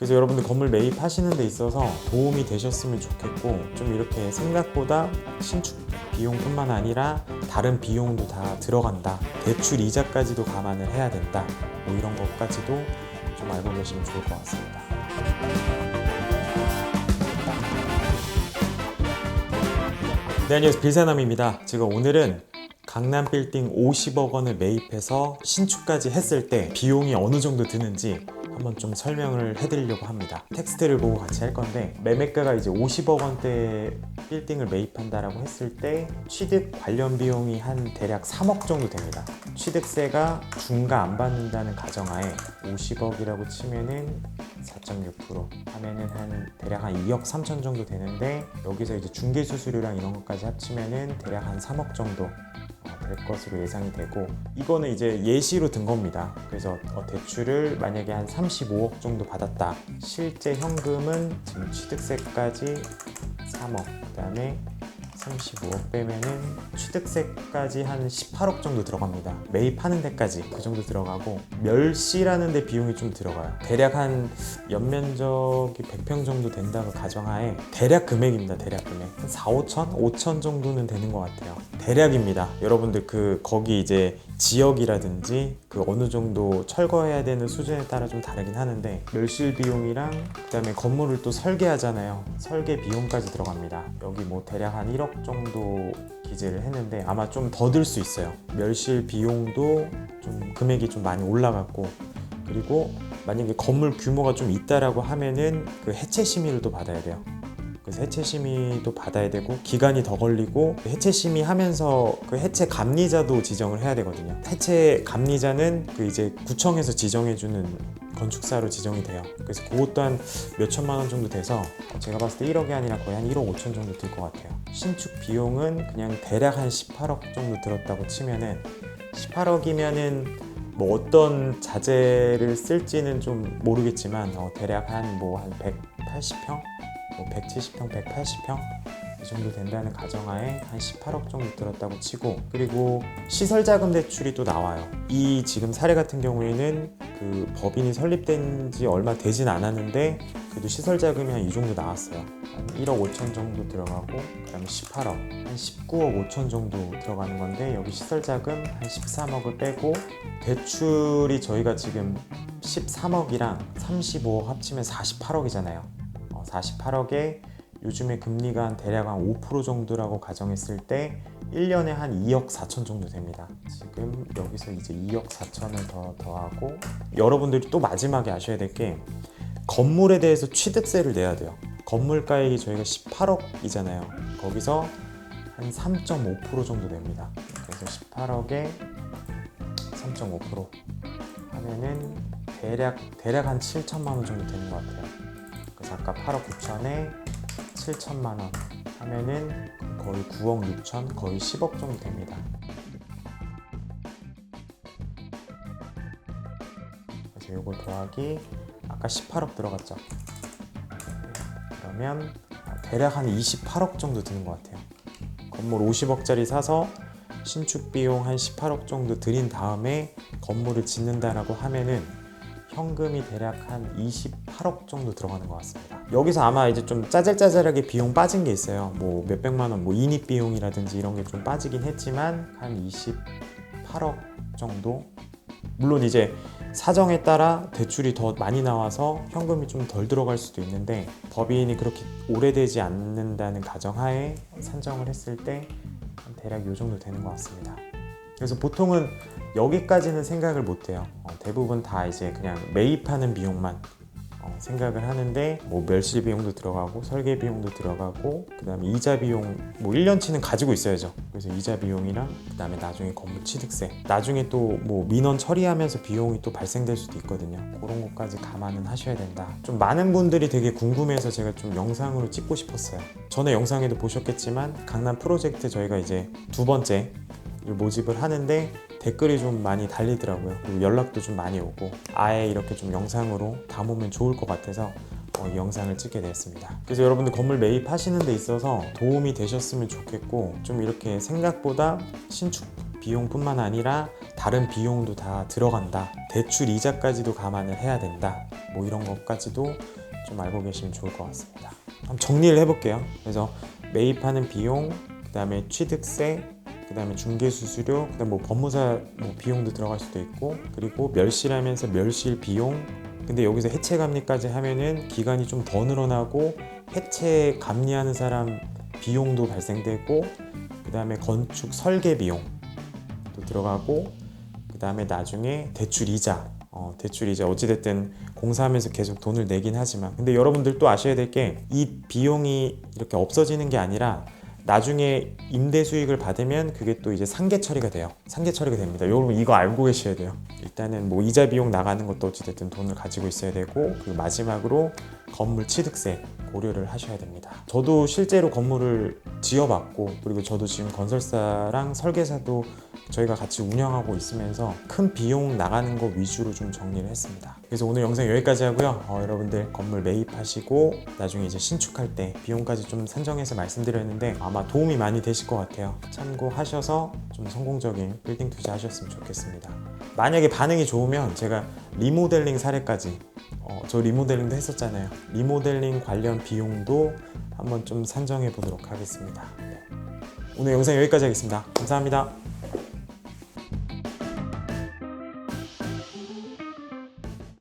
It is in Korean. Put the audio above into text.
그래서 여러분들 건물 매입하시는 데 있어서 도움이 되셨으면 좋겠고 좀 이렇게 생각보다 신축 비용뿐만 아니라 다른 비용도 다 들어간다. 대출 이자까지도 감안을 해야 된다. 뭐 이런 것까지도 좀 알고 계시면 좋을 것 같습니다. 네, 안녕하세요. 빌사남입니다. 제가 오늘은 강남 빌딩 50억 원을 매입해서 신축까지 했을 때 비용이 어느 정도 드는지 한번 좀 설명을 해드리려고 합니다. 텍스트를 보고 같이 할 건데 매매가가 이제 50억 원대 빌딩을 매입한다라고 했을 때 취득 관련 비용이 한 대략 3억 정도 됩니다. 취득세가 중과 안 받는다는 가정하에 50억이라고 치면은 4.6% 하면은 한 대략 한 2억 3천 정도 되는데 여기서 이제 중개 수수료랑 이런 것까지 합치면은 대략 한 3억 정도 어, 될 것으로 예상이 되고 이거는 이제 예시로 든 겁니다. 그래서 어, 대출을 만약에 한 35억 정도 받았다. 실제 현금은 지금 취득세까지 3억 그다음에 35억 빼면은 취득세까지 한 18억 정도 들어갑니다. 매입하는 데까지 그 정도 들어가고 멸시라는 데 비용이 좀 들어가요. 대략 한 연면적이 100평 정도 된다고 가정하에 대략 금액입니다. 대략 금액 한 4, 5천, 5천 정도는 되는 것 같아요. 대략입니다. 여러분들 그 거기 이제 지역이라든지 그 어느 정도 철거해야 되는 수준에 따라 좀 다르긴 하는데 멸실 비용이랑 그다음에 건물을 또 설계하잖아요. 설계 비용까지 들어갑니다. 여기 뭐 대략 한 1억 정도 기재를 했는데 아마 좀 더 들 수 있어요. 멸실 비용도 좀 금액이 좀 많이 올라갔고 그리고 만약에 건물 규모가 좀 있다라고 하면은 그 해체 심의를 또 받아야 돼요. 그래서 해체 심의도 받아야 되고 기간이 더 걸리고 해체 심의 하면서 그 해체 감리자도 지정을 해야 되거든요. 해체 감리자는 그 이제 구청에서 지정해 주는 건축사로 지정이 돼요. 그래서 그것 또한 몇 천만 원 정도 돼서 제가 봤을 때 1억이 아니라 거의 한 1억 5천 정도 들 것 같아요. 신축 비용은 그냥 대략 한 18억 정도 들었다고 치면은 18억이면은 뭐 어떤 자재를 쓸지는 좀 모르겠지만 어, 대략 한 뭐한 180평, 뭐 170평, 180평 이 정도 된다는 가정하에 한 18억 정도 들었다고 치고 그리고 시설 자금 대출이 또 나와요. 이 지금 사례 같은 경우에는 그 법인이 설립된 지 얼마 되진 않았는데 그래도 시설 자금이 한 이 정도 나왔어요. 한 1억 5천 정도 들어가고 그다음에 18억 한 19억 5천 정도 들어가는 건데 여기 시설 자금 한 13억을 빼고 대출이 저희가 지금 13억이랑 35억 합치면 48억이잖아요. 48억에 요즘에 금리가 한 대략 한 5% 정도라고 가정했을 때 1년에 한 2억 4천 정도 됩니다. 지금 여기서 이제 2억 4천을 더 더하고 여러분들이 또 마지막에 아셔야 될 게 건물에 대해서 취득세를 내야 돼요. 건물 가액이 저희가 18억이잖아요. 거기서 한 3.5% 정도 됩니다. 그래서 18억에 3.5% 하면은 대략 대략 한 7천만 원 정도 되는 것 같아요. 아까 8억 9천에 7천만 원 하면은 거의 9억 6천 거의 10억 정도 됩니다. 그래서 요거 더하기 아까 18억 들어갔죠. 그러면 대략 한 28억 정도 드는 것 같아요. 건물 50억짜리 사서 신축 비용 한 18억 정도 들인 다음에 건물을 짓는다라고 하면은 현금이 대략 한 28억 정도 들어가는 것 같습니다. 여기서 아마 이제 좀 짜잘짜잘하게 비용 빠진 게 있어요. 뭐 몇백만 원, 뭐 인입 비용이라든지 이런 게 좀 빠지긴 했지만 한 28억 정도. 물론 이제 사정에 따라 대출이 더 많이 나와서 현금이 좀 덜 들어갈 수도 있는데 법인이 그렇게 오래되지 않는다는 가정하에 산정을 했을 때 대략 요 정도 되는 것 같습니다. 그래서 보통은 여기까지는 생각을 못 해요. 어, 대부분 다 이제 그냥 매입하는 비용만 어, 생각을 하는데 뭐 멸실 비용도 들어가고 설계 비용도 들어가고 그다음에 이자 비용 뭐 1년치는 가지고 있어야죠. 그래서 이자 비용이랑 그다음에 나중에 건물 취득세 나중에 또 뭐 민원 처리하면서 비용이 또 발생될 수도 있거든요. 그런 것까지 감안은 하셔야 된다. 좀 많은 분들이 되게 궁금해서 제가 좀 영상으로 찍고 싶었어요. 전에 영상에도 보셨겠지만 강남 프로젝트 저희가 이제 두 번째 모집을 하는데 댓글이 좀 많이 달리더라고요. 그리고 연락도 좀 많이 오고 아예 이렇게 좀 영상으로 담으면 좋을 것 같아서 어, 이 영상을 찍게 되었습니다. 그래서 여러분들 건물 매입하시는 데 있어서 도움이 되셨으면 좋겠고 좀 이렇게 생각보다 신축 비용뿐만 아니라 다른 비용도 다 들어간다. 대출 이자까지도 감안을 해야 된다. 뭐 이런 것까지도 좀 알고 계시면 좋을 것 같습니다. 한번 정리를 해볼게요. 그래서 매입하는 비용, 그 다음에 취득세, 그 다음에 중개 수수료, 그 다음 뭐 법무사 뭐 비용도 들어갈 수도 있고, 그리고 멸실하면서 멸실 비용. 근데 여기서 해체 감리까지 하면은 기간이 좀 더 늘어나고 해체 감리하는 사람 비용도 발생되고, 그 다음에 건축 설계 비용 또 들어가고, 그 다음에 나중에 대출 이자, 어, 대출 이자. 어찌됐든 공사하면서 계속 돈을 내긴 하지만, 근데 여러분들 또 아셔야 될 게 이 비용이 이렇게 없어지는 게 아니라 나중에 임대 수익을 받으면 그게 또 이제 상계 처리가 돼요. 상계 처리가 됩니다. 여러분 이거 알고 계셔야 돼요. 일단은 뭐 이자 비용 나가는 것도 어찌됐든 돈을 가지고 있어야 되고 그리고 마지막으로 건물 취득세 고려를 하셔야 됩니다. 저도 실제로 건물을 지어봤고 그리고 저도 지금 건설사랑 설계사도 저희가 같이 운영하고 있으면서 큰 비용 나가는 거 위주로 좀 정리를 했습니다. 그래서 오늘 영상 여기까지 하고요. 어, 여러분들 건물 매입하시고 나중에 이제 신축할 때 비용까지 좀 산정해서 말씀드렸는데 아마 도움이 많이 되실 것 같아요. 참고하셔서 좀 성공적인 빌딩 투자하셨으면 좋겠습니다. 만약에 반응이 좋으면 제가 리모델링 사례까지 어, 저 리모델링도 했었잖아요. 리모델링 관련 비용도 한번 좀 산정해 보도록 하겠습니다. 네. 오늘 영상 여기까지 하겠습니다. 감사합니다.